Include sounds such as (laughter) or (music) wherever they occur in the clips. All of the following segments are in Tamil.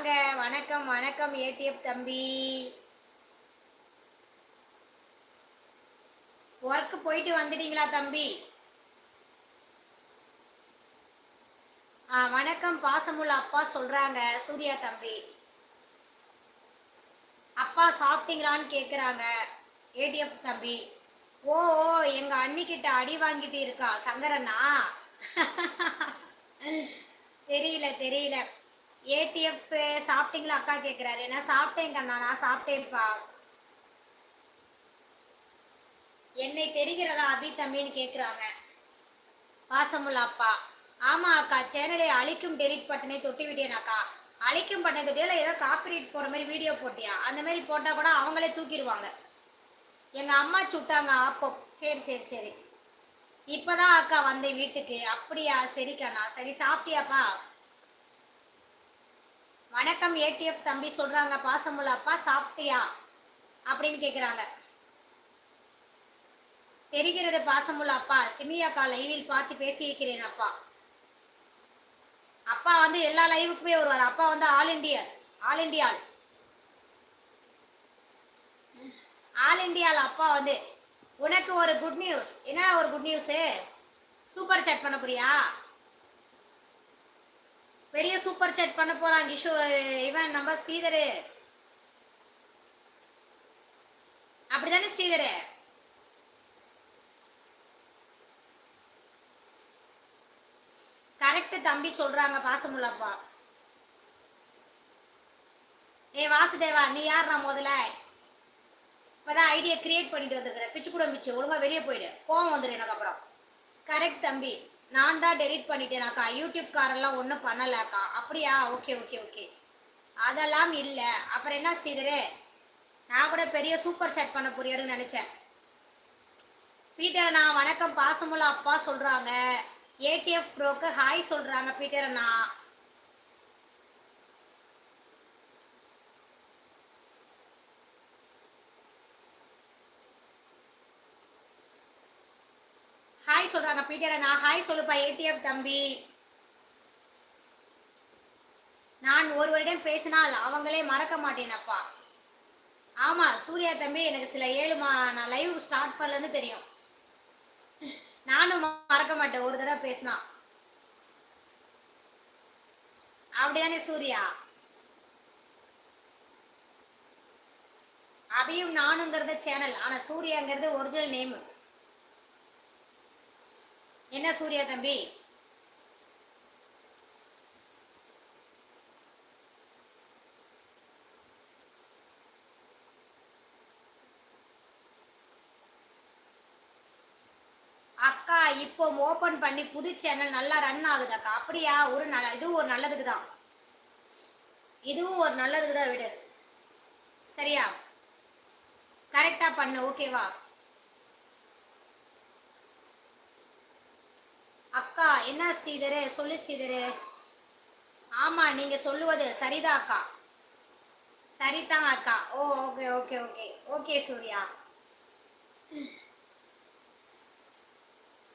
வாங்க வணக்கம் வணக்கம் ஏடிஎஃப் தம்பி. ஒர்க்கு போயிட்டு வந்துட்டீங்களா தம்பி? ஆ வணக்கம் பாசமுள்ள அப்பா சொல்றாங்க சூர்யா தம்பி. அப்பா சாப்பிட்டீங்களான்னு கேட்குறாங்க ஏடிஎஃப் தம்பி. ஓ ஓ எங்க அண்ணிக்கிட்ட அடி வாங்கிட்டு இருக்கா சங்கரண்ணா? (laughs) தெரியல தெரியல. ஏடிஎஃப் சாப்பிட்டீங்களா அக்கா கேட்குறாரு ஏன்னா சாப்பிட்டேன் கண்ணா நான் சாப்பிட்டேன்ப்பா. என்னை தெரிகிறதா அபி தம்பின்னு கேட்குறாங்க பாசமுள்ள அப்பா ஆமாம் அக்கா சேனலை அழிக்கும் டெலிட் பட்டனை தொட்டி விட்டேன் அக்கா. அழிக்கும் பட்டனை தொட்டியில் ஏதோ காப்பிரைட் போகிற மாதிரி வீடியோ போட்டியா? அந்த மாதிரி போட்டால் கூட அவங்களே தூக்கிடுவாங்க. எங்கள் அம்மா சுட்டாங்க ஆப்போ சரி சரி சரி. இப்போதான் அக்கா வந்தேன் வீட்டுக்கு. அப்படியா? சரிக்கண்ணா சரி சாப்பிட்டியாப்பா? வணக்கம் ஏடிஎஃப் தம்பி சொல்கிறாங்க பாசமுள்ள அப்பா சாப்பிட்டியா? அப்படின்னு கேட்குறாங்க தெரிகிறது பாசமுள்ள அப்பா சிமியாக்கா லைவில் பார்த்து பேசியிருக்கிறேன் அப்பா. அப்பா வந்து எல்லா லைவுக்குமே வருவார். அப்பா வந்து all India all India all இண்டியாவில் அப்பா வந்து உனக்கு ஒரு குட் நியூஸ் என்ன ஒரு குட் நியூஸு சூப்பர் சேட் பண்ண போறியா? பெரிய சூப்பர் சேட் பண்ண போறான் கிஷோ இவன் நம்ம ஸ்ரீதரு. அப்படிதானே ஸ்ரீதரு? கரெக்ட் தம்பி சொல்றாங்க பாசமுள்ளப்பா ஏ வாசுதேவா நீ யார்ரா முதல்ல? இப்போதான் ஐடியா கிரியேட் பண்ணிட்டு வந்துருக்குற. பிச்சு கூட மிச்சு ஒழுங்கா வெளியே போயிடு. கோவம் வந்துடு எனக்கு அப்புறம். கரெக்ட் தம்பி. நான் தான் டெலிட் பண்ணிட்டேனாக்கா யூடியூப்காரெல்லாம் ஒன்றும் பண்ணலக்கா அப்படியா? ஓகே ஓகே ஓகே அதெல்லாம் இல்லை. அப்புறம் என்ன ஸ்ரீதரே? நான் கூட பெரிய சூப்பர் சேட் பண்ண போறியாடுன்னு நினச்சேன். பீட்டர் அண்ணா வணக்கம். பாசமுள்ள அப்பா சொல்கிறாங்க ஏடிஎஃப் ப்ரோக்கு ஹாய் சொல்கிறாங்க பீட்டர் அண்ணா. ஹாய் சொல்கிறாங்க பீட்டர் அண்ணா. ஹாய் சொல்லுப்பா ஏடிஎஃப் தம்பி. நான் ஒருவரிடம் பேசினால் அவங்களே மறக்க மாட்டேனப்பா. ஆமாம் சூர்யா தம்பி எனக்கு சில ஏழு மா நான் லைவ் ஸ்டார்ட் பண்ணலன்னு தெரியும். நானும் மறக்க மாட்டேன் ஒரு தடவை பேசினா. அப்படிதானே சூர்யா? அபியும் நானுங்கிறது சேனல் ஆனால் சூர்யாங்கிறது ஒரிஜினல் நேமு என்ன சூர்யா தம்பி? அக்கா இப்போ ஓபன் பண்ணி புது சேனல் நல்லா ரன் ஆகுது அக்கா. அப்படியா? ஒரு நல்ல இதுவும் ஒரு நல்லதுக்கு தான். இதுவும் ஒரு நல்லதுக்கு தான் விடு. சரியா? கரெக்டா பண்ணு. ஓகேவா அக்கா என்ன ஸ்ரீதரு? சொல்லு ஸ்ரீதரு. ஆமாம் நீங்கள் சொல்லுவது சரிதான் அக்கா? சரிதான் அக்கா. ஓ okay okay okay. Okay Surya.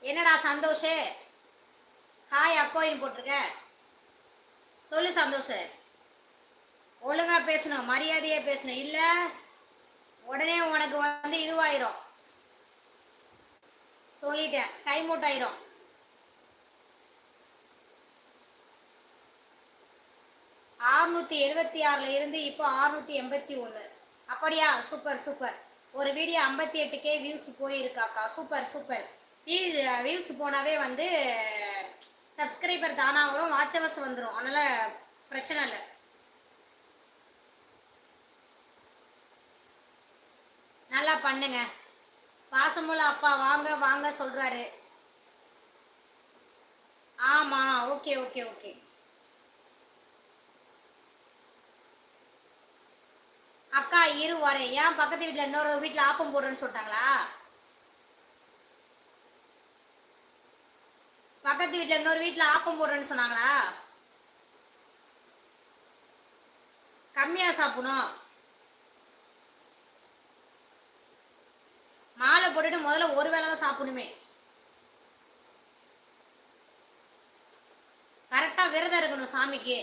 என்னடா சந்தோஷ்? ஹாய் அக்கோயின் போட்டிருக்க? சொல்லு சந்தோஷ். ஒழுங்கா பேசணும் மரியாதையாக பேசணும். இல்லை உடனே உனக்கு வந்து இதுவாயிரும். சொல்லிட்டேன் டைம் அவுட் ஆயிரும். அறுநூற்றி எழுபத்தி ஆறுல இருந்து இப்போ அறுநூற்றி எண்பத்தி ஒன்று அப்படியா? Super super. ஒரு வீடியோ ஐம்பத்தி எட்டு K views போயிருக்காக்கா. Super super. Views views போனாவே வந்து சப்ஸ்கிரைபர் தானாக வரும் வாட்சவர்ஸ் வந்துடும் அதனால் பிரச்சனை இல்லை. நல்லா பண்ணுங்க. பாசமுள்ள அப்பா வாங்க வாங்க சொல்கிறாரு ஆமாம் ஓகே ஓகே ஓகே. அக்கா இரு வரேன். ஏன் பக்கத்து வீட்டில் இன்னொரு வீட்டில் ஆப்பம் போடுறேன்னு சொல்லிட்டாங்களா? பக்கத்து வீட்டில் இன்னொரு வீட்டில் ஆப்பம் போடுறேன்னு சொன்னாங்களா? கம்மியாக சாப்பிடணும். மாலை போட்டுட்டு முதல்ல ஒரு வேளை தான் சாப்பிடணுமே. கரெக்டாக விரதம் இருக்கணும் சாமிக்கு.